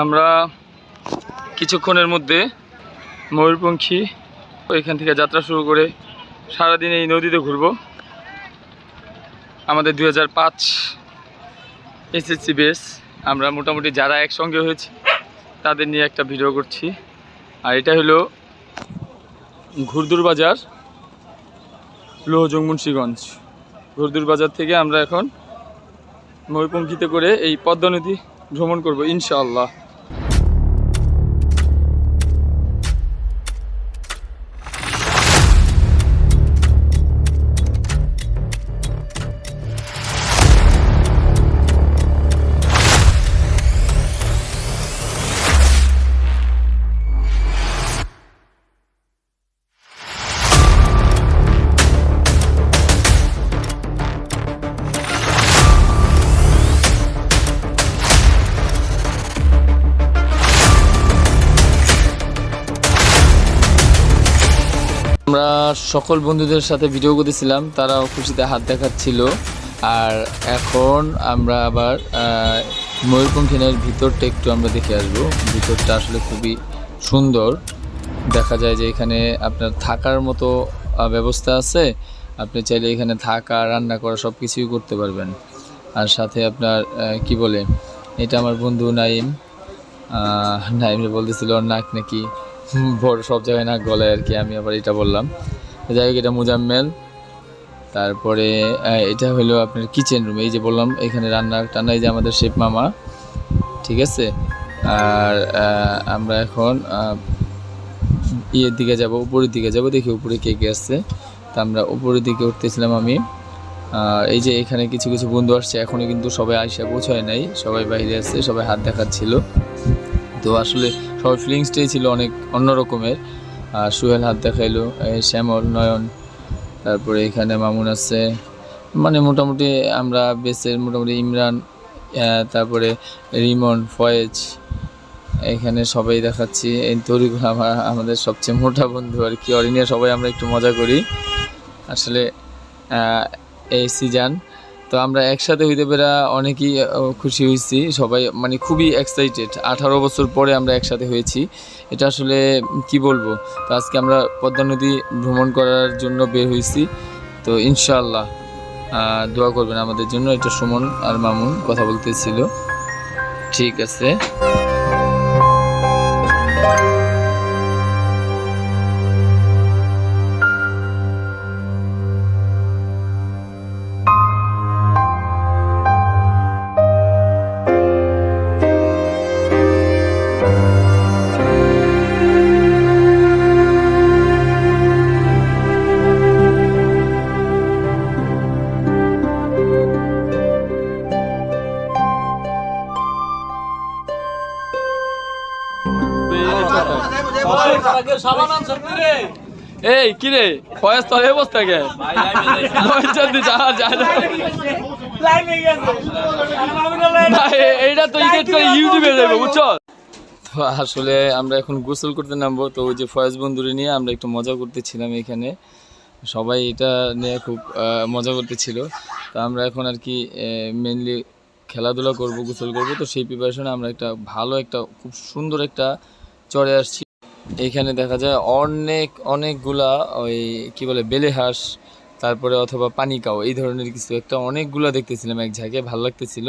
আমরা কিছুক্ষণের মধ্যে ময়ূরপঙ্খী এখান থেকে যাত্রা শুরু করে সারাদিন এই নদীতে ঘুরবো। আমাদের দুই হাজার পাঁচ এসএসসি বেস, আমরা মোটামুটি যারা একসঙ্গে হয়েছি, তাদের নিয়ে একটা ভিডিও করছি। আর এটা হলো ঘুরদুর বাজার লোহজং মুন্সিগঞ্জ ঘুরদুর বাজার থেকে আমরা এখন ময়ূরপঙ্খীতে করে এই পদ্মা নদী ভ্রমণ করব, ইনশাআল্লাহ। আমরা সকল বন্ধুদের সাথে ভিডিও করেছিলাম তারাও খুশিতে হাত দেখাচ্ছিল। আর এখন আমরা আবার ময়ূরপঙ্খিনের ভিতরটা একটু আমরা দেখে আসব। ভিতরটা আসলে খুবই সুন্দর। দেখা যায় যে এখানে আপনার থাকার মতো ব্যবস্থা আছে। আপনি চাইলে এখানে থাকা, রান্না করা সব কিছুই করতে পারবেন। আর সাথে আপনার কি বলে? এটা আমার বন্ধু নাইম। নাইমে বলতেছিল নাক নাকি বড় সব জায়গায় নাক গলায় আর কি, আমি আবার এটা বললাম। যাই হোক এটা মুজাম্মেল। তারপরে এটা হলো আপনার কিচেন রুম এই যে বললাম, এখানে রান্না টান্না, এই যে আমাদের শেফ মামা, ঠিক আছে? আর আমরা এখন ইয়ের দিকে যাব, উপরের দিকে যাব, দেখি উপরে কে কে আসছে তা আমরা উপরের দিকে উঠতেছিলাম আমি। এই যে এখানে কিছু কিছু বন্ধু আসছে এখনও কিন্তু সবাই আইসা পৌঁছায় নাই, সবাই বাইরে আসছে সবাই হাত দেখাচ্ছিল। তো আসলে সবার ফিলিংসটাই ছিল অনেক অন্য রকমের আর সুহেল হাত দেখাইলো শ্যামল, নয়ন, তারপরে এখানে মামুন আছে। মানে মোটামুটি আমরা বেসের মোটামুটি ইমরান তারপরে রিমন, ফয়েজ, এখানে সবাই দেখাচ্ছি। এই তরিগুলো আমার, আমাদের সবচেয়ে মোটা বন্ধু আর কি। অরি নিয়ে সবাই আমরা একটু মজা করি। আসলে এই সিজন তো আমরা একসাথে হইতে পেরা অনেকেই খুশি হয়েছি সবাই মানে খুবই এক্সাইটেড আঠারো বছর পরে আমরা একসাথে হয়েছি। এটা আসলে কি বলব? তো আজকে আমরা পদ্মা নদী ভ্রমণ করার জন্য বের হয়েছি তো ইনশাল্লাহ দোয়া করবেন আমাদের জন্য। এটা সুমন আর মামুন কথা বলতেছিল। ঠিক আছে। এই কি রে? ফয়েজ তোর অবস্থা কে জলদি যা যা। যা। এইটা তো ইডিট করে ইউটিউবে যাবে বুঝছ? তো আসলে আমরা এখন গোসল করতে নামবো তো ওই যে ফয়েজ বন্ধুরে নিয়ে আমরা একটু মজা করতেছিলাম এখানে। সবাই এটা নিয়ে খুব আহ, মজা করতেছিল। তো আমরা এখন আর কি মেনলি খেলাধুলা করব গোসল করব। তো সেই প্রিপারেশনে আমরা একটা ভালো একটা খুব সুন্দর একটা চড়ে আসছি। এইখানে দেখা যায় অনেক, অনেকগুলা ওই কি বলে, বেলে হাঁস, তারপরে অথবা পানিকাও এই ধরনের কিছু। একটা অনেকগুলা দেখতেছিলাম এক জায়গায় ভালো লাগতেছিল।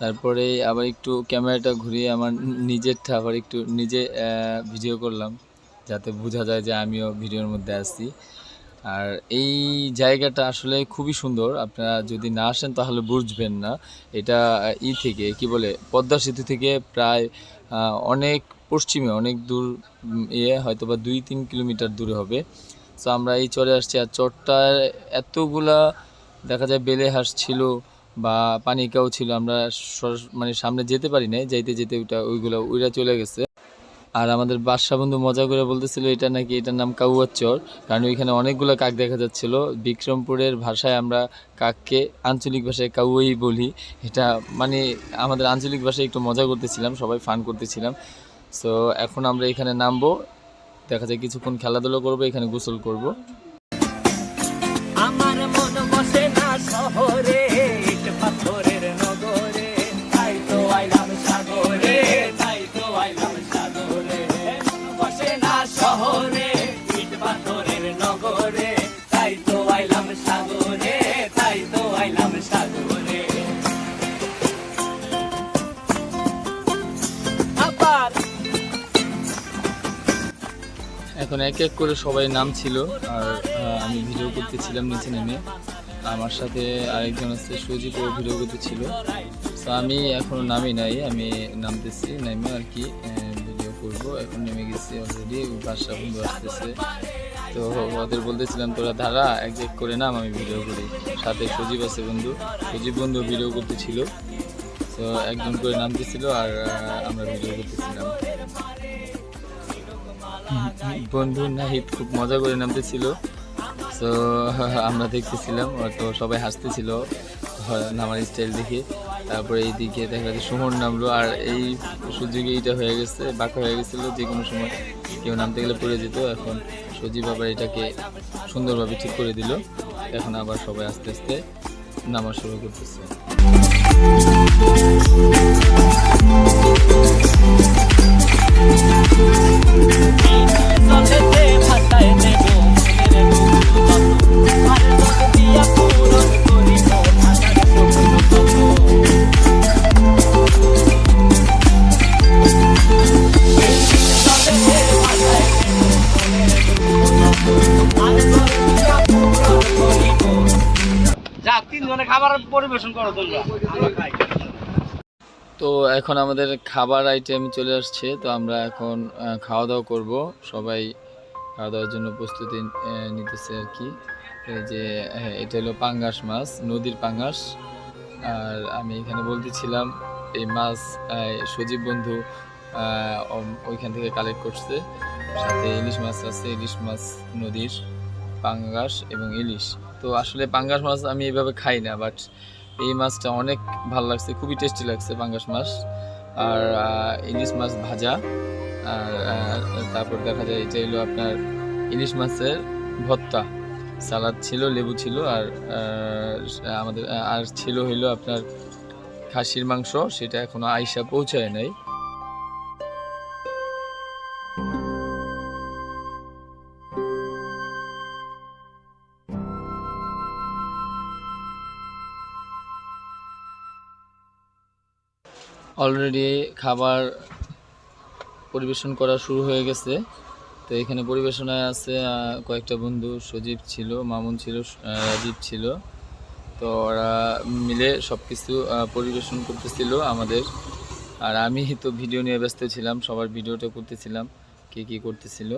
তারপরে আবার একটু ক্যামেরাটা ঘুরিয়ে আমার নিজেরটা আবার একটু নিজে ভিডিও করলাম, যাতে বোঝা যায় যে আমিও ভিডিওর মধ্যে আছি। আর এই জায়গাটা আসলে খুবই সুন্দর, আপনারা যদি না আসেন তাহলে বুঝবেন না। এটা ই থেকে, কি বলে, পদ্মা সেতু থেকে প্রায় অনেক পশ্চিমে, অনেক দূর ইয়ে হয়তো বা দুই তিন কিলোমিটার দূরে হবে। তো আমরা এই চরে আসছি। আর চরটার এতগুলা, দেখা যায় বেলে হাঁস ছিল বা পানিকাও ছিল, আমরা মানে সামনে যেতে পারি নাই, যাইতে যেতে ওইটা, ওইগুলো ওইটা চলে গেছে। আর আমাদের বাদশা বন্ধু মজা করে বলতেছিল, এটা নাকি, এটার নাম কাউয়ার চর। কারণ ওইখানে অনেকগুলো কাক দেখা যাচ্ছিল। বিক্রমপুরের ভাষায় আমরা কাককে আঞ্চলিক ভাষায় কাউয়াই বলি। এটা মানে আমাদের আঞ্চলিক ভাষায় একটু মজা করতেছিলাম, সবাই ফান করতেছিলাম। সো এখন আমরা এখানে নামবো। দেখা যায় কিছুক্ষণ খেলাধুলো করব এখানে গোসল করব। এক এক করে সবাই নাম ছিল আর আমি ভিডিও করতেছিলাম নিচে নেমে। আমার সাথে আরেকজন আছে সজীব ও ভিডিও করতেছিল। তো আমি এখনও নামি নাই, আমি নামতেছি, নেমে আর কি ভিডিও করব। এখন নেমে গেছি অলরেডি বাসা বন্ধু আসতেছে। তো ওদের বলতেছিলাম, তোরা ধারা এক এক করে নাম, আমি ভিডিও করি। সাথে সজীব আছে বন্ধু সজীব বন্ধু ভিডিও করতেছিল। তো একজন করে নামতেছিল আর আমরা ভিডিও করতেছিলাম। বন্ধু নাহিদ খুব মজা করে নামতেছিল। তো আমরা দেখতেছিলাম তো সবাই হাসতেছিল নামার স্টাইল দেখে। তারপরে এইদিকে দেখা যাচ্ছে সুমন নামলো, আর এই সুযোগে এইটা হয়ে গেছে, বাঁকা হয়ে গেছিল যে কোনো সময়। কেউ নামতে গেলে পড়ে যেত, এখন সজীব আবার এটাকে সুন্দরভাবে ঠিক করে দিল। এখন আবার সবাই আস্তে আস্তে নামা শুরু করতেছে। তিনজনে খাবার পরিবেশন করো তোমরা। তো এখন আমাদের খাবার আইটেম চলে আসছে তো আমরা এখন খাওয়া দাওয়া করব। সবাই খাওয়া দাওয়ার জন্য প্রস্তুতি নিতেছে আর কি। যে হ্যাঁ, এটা হলো পাঙ্গাস মাছ নদীর পাঙ্গাস। আর আমি এখানে বলতেছিলাম এই মাছ সজীব বন্ধু ওইখান থেকে কালেক্ট করছে। সাথে ইলিশ মাছ আছে ইলিশ মাছ নদীর পাঙ্গাস এবং ইলিশ। তো আসলে পাঙ্গাস মাছ আমি এভাবে খাই না বাট এই মাছটা অনেক ভালো লাগছে, খুবই টেস্টি লাগছে পাঙ্গাস মাছ। আর ইলিশ মাছ ভাজা, আর তারপর দেখা যায় এটা হলো আপনার ইলিশ মাছের ভত্তা সালাদ ছিল, লেবু ছিল, আর আমাদের, আর ছিল হইল আপনার খাসির মাংস, সেটা এখনও আইসা পৌঁছায় নাই। অলরেডি খাবার পরিবেশন করা শুরু হয়ে গেছে। তো এখানে পরিবেশনায় আছে কয়েকটা বন্ধু, সজীব ছিল, মামুন ছিল রাজীব ছিল। তো ওরা মিলে সব কিছু পরিবেশন করতেছিল আমাদের। আর আমি তো ভিডিও নিয়ে ব্যস্ত ছিলাম, সবার ভিডিওটা করতেছিলাম, কে কী করতেছিল।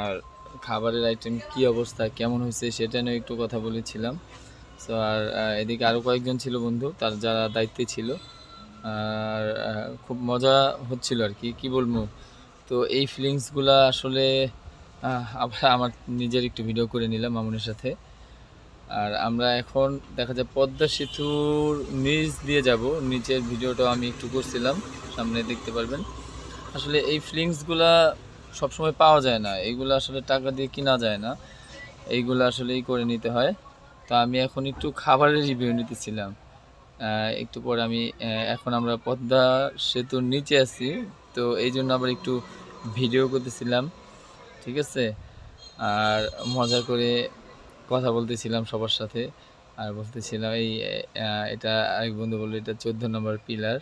আর খাবারের আইটেম কি অবস্থা, কেমন হয়েছে সেটা নিয়ে একটু কথা বলেছিলাম। তো আর এদিকে আরও কয়েকজন ছিল বন্ধু, তার যারা দায়িত্বে ছিল খুব মজা হচ্ছিল আর কি। কি বলব? তো এই ফিলিংসগুলো আসলে আবার আমার নিজের একটু ভিডিও করে নিলাম মামুনের সাথে। আর আমরা এখন দেখা যায় পদ্মা সেতুর নিচ দিয়ে যাব। নিচের ভিডিওটা আমি একটু করছিলাম, সামনে দেখতে পারবেন। আসলে এই ফিলিংসগুলা সবসময় পাওয়া যায় না। এইগুলো আসলে টাকা দিয়ে কিনা যায় না। এইগুলো আসলেই করে নিতে হয়। তো আমি এখন একটু খাবারের রিভিউ নিতেছিলাম। একটু পরে আমি এখন আমরা পদ্মা সেতুর নিচে আছি। তো এই জন্য আবার একটু ভিডিও করতেছিলাম, ঠিক আছে? আর মজা করে কথা বলতেছিলাম সবার সাথে। আর বলতেছিলাম এই এটা আরেক বন্ধু বলল, এটা চোদ্দ নম্বর পিলার।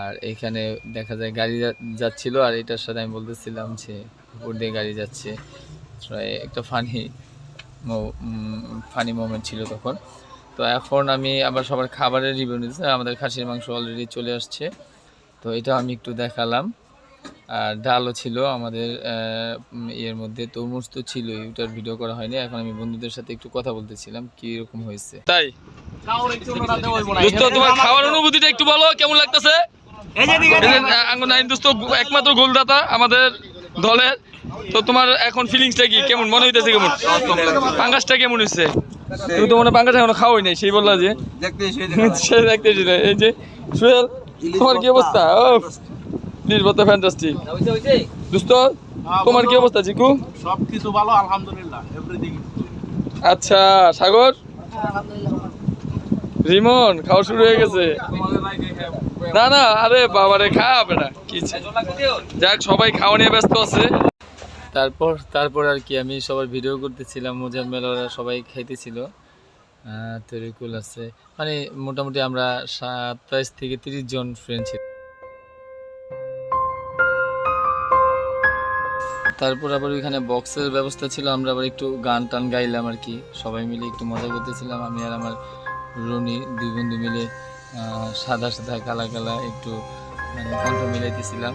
আর এখানে দেখা যায় গাড়ি যাচ্ছিল, আর এটার সাথে আমি বলতেছিলাম যে উপর দিয়ে গাড়ি যাচ্ছে। একটা ফানি ফানি মোমেন্ট ছিল তখন। তো এখন আমি আবার সবার খাবারের রিভিউ নিতেছি। আমাদের খাসির মাংস অলরেডি চলে আসছে। তো এটা আমি একটু দেখালাম। আর ডালও ছিল আমাদের ইয়ের মধ্যে। তরমুজ তো ছিলই ওটার ভিডিও করা হয়নি। এখন আমি বন্ধুদের সাথে একটু কথা বলতেছিলাম কি রকম হয়েছে। তাই? তোমার খাওয়ার অনুভূতিটা একটু বলো কেমন লাগতেছে? একমাত্র গোলদাতা আমাদের দলের। তো তোমার এখন ফিলিংসটা কি? কেমন? মনে হইতেছে কেমন? পাঙ্গাসটা কেমন হয়েছে তুমি তো মনে পাঙ্গাস এখনও খাওয়াই নাই সেই বললা যে। সে দেখতে এসেছিল। এই যে সুহেল তোমার কি অবস্থা? ও নির্বত ফ্যান্টাস্টিক দোস্ত তোমার কি অবস্থা সব কিছু ভালো আলহামদুলিল্লাহ এভরিথিং আচ্ছা সাগর? রিমন খাওয়া শুরু হয়ে গেছে। না না আরে বাবারে খাবে না কি যাক সবাই খাওয়া নিয়ে ব্যস্ত আছে। তারপর তারপর আর কি আমি সবার ভিডিও করতেছিলাম, মোজাম্মেল ওরা সবাই খাইতেছিল। তরিকুল আছে। মানে মোটামুটি আমরা সাতাইশ থেকে তিরিশ জন ফ্রেন্ড ছিল। তারপর আবার ওইখানে বক্সের ব্যবস্থা ছিল, আমরা আবার একটু গান টান গাইলাম আর কি। সবাই মিলে একটু মজা করতেছিলাম, আমি আর আমার রনি দুই বন্ধু মিলে সাদা সাদা কালা কালা একটু মানে কণ্ঠ মিলাইতেছিলাম।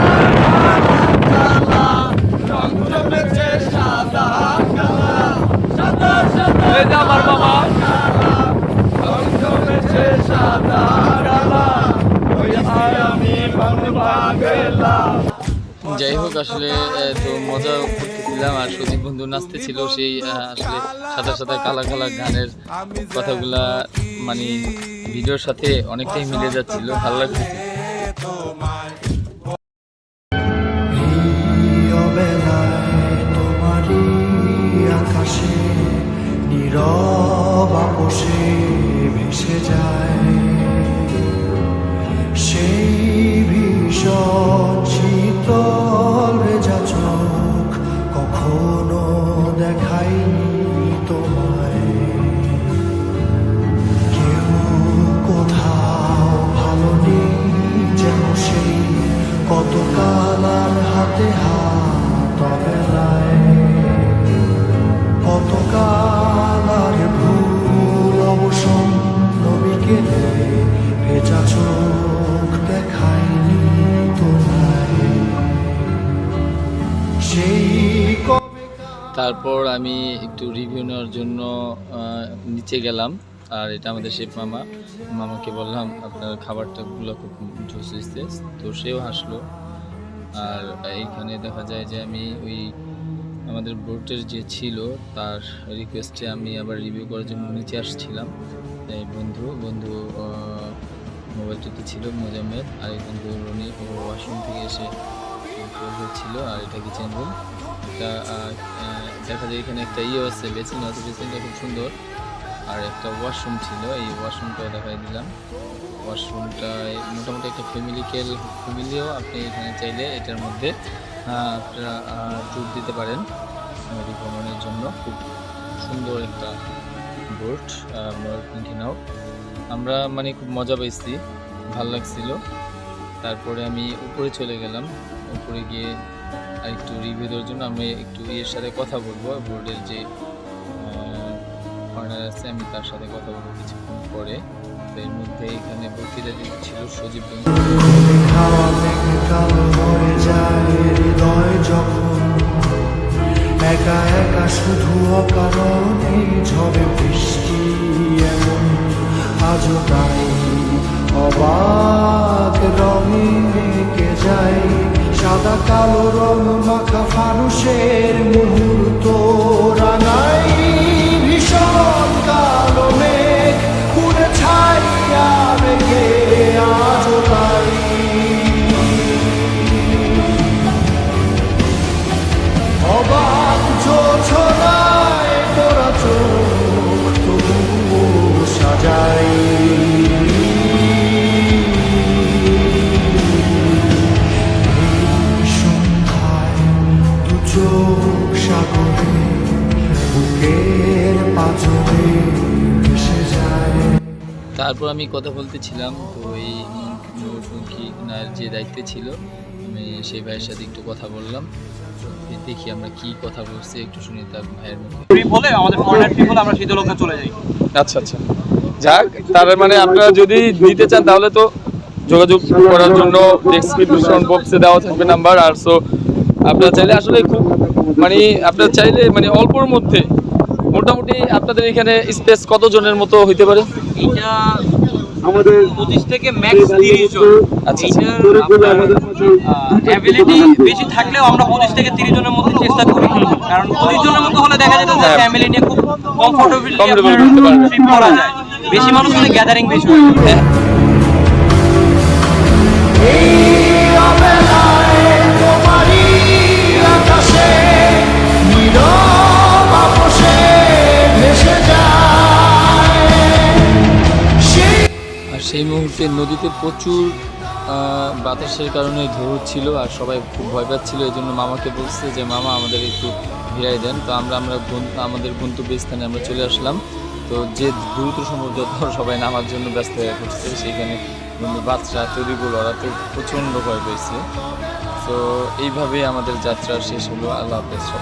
যাই হোক, আসলে তো মজা করতেছিলাম আর সজীব বন্ধু নাচতে ছিল সেই আসলে সাদা সাদা কালা কালা গানের কথাগুলা মানে ভিডিওর সাথে অনেকটাই মিলে যাচ্ছিল। ভালো লাগতেছে নীরব আপোষে ভেসে যায়। সেই ভীষণ আমি একটু রিভিউ নেওয়ার জন্য নিচে গেলাম। আর এটা আমাদের শেফ মামা। মামাকে বললাম, আপনার খাবারটা গুলো খুব জোস তো সেও হাসলো। আর এইখানে দেখা যায় যে আমি ওই আমাদের বোটের যে ছিল, তার রিকোয়েস্টে আমি আবার রিভিউ করার জন্য নিচে আসছিলাম। এই বন্ধু বন্ধু মোবাইলটিতে ছিল মোজাম্মেদ আর এক বন্ধু রনি ও ওয়াশরুম থেকে এসে হচ্ছিল আর এটা কিচেন রুম এটা দেখা যায় এখানে একটা ইয়ে আছে, বেসিন আছে, বেসিনটা খুব সুন্দর। আর একটা ওয়াশরুম ছিল, এই ওয়াশরুমটাও দেখাই দিলাম। ওয়াশরুমটায় মোটামুটি একটা ফ্যামিলি কেল ফ্যামিলিও আপনি এখানে চাইলে এটার মধ্যে আপনারা ট্যুর দিতে পারেন নদী ভ্রমণের জন্য। খুব সুন্দর একটা বোট নাও। আমরা মানে খুব মজা পাইছি, ভালো লাগছিল। তারপরে আমি উপরে চলে গেলাম। উপরে গিয়ে একটু রিভিউ জন্য আমি একটু ইয়ের সাথে কথা বলব, বোর্ডের যে কর্নার আছে, আমি তার সাথে কথা বলব কিছুক্ষণ পরে। তো এর মধ্যে এখানে বক্তৃতা ছিল সজীব একা একা শুধু অকারণে ঝড়ে বৃষ্টি এমন আজও তাই অবাক রঙে যায় সাদা কালো রং মাখা ফানুষের মুহূর্ত তারপর আমি কথা বলতেছিলাম তো এই নায়ের যে দায়িত্বে ছিল আমি সেই ভাইয়ের সাথে একটু কথা বললাম। দেখি আমরা কি কথা বলছি একটু শুনি তার ভাইয়ের মুখে। বলে আমাদের ফরেনার হলে আমরা শীতলক্ষা চলে যাই। আচ্ছা আচ্ছা। যাক তার মানে আপনারা যদি নিতে চান তাহলে তো যোগাযোগ করার জন্য ডেসক্রিপশন বক্সে দেওয়া থাকবে নাম্বার আর সো আপনারা চাইলে আসলে খুব মানে আপনার চাইলে মানে অল্পর মধ্যে মোটামুটি আপনাদের এখানে স্পেস কত জনের মতো হইতে পারে? এইটা আমাদের পঁচিশ থেকে ম্যাক্স তিরিশ জন। আচ্ছা, অ্যাবিলিটি বেশি থাকলেও আমরা পঁচিশ থেকে তিরিশ জনের মধ্যে চেষ্টা করি। কারণ পঁচিশ জনের মতো হলে দেখা যেত যে। ফ্যামিলি নিয়ে খুব কমফোর্টেবলি Comfortable করতে পারবে। করা যায়। বেশি মানুষ হলে গ্যাদারিং বেশি হয় মুহূর্তে নদীতে প্রচুর বাতাসের কারণে ঢেউ ছিল আর সবাই খুব ভয় পাচ্ছিল। এই জন্য মামাকে বলছে যে, মামা, আমাদের একটু ভিড়াই দেন। তো আমরা আমরা আমাদের গন্তব্যস্থানে আমরা চলে আসলাম। তো যে দ্রুত সম্ভব যত সবাই নামার জন্য ব্যস্ত হয়ে পড়ছে, সেইখানে কিন্তু বাচ্চা, তৈরিগুলো, ওরা তো প্রচণ্ড ভয় পেয়েছে। তো এইভাবেই আমাদের যাত্রা শেষ হলো। আল্লাহ হাফেজ সবাই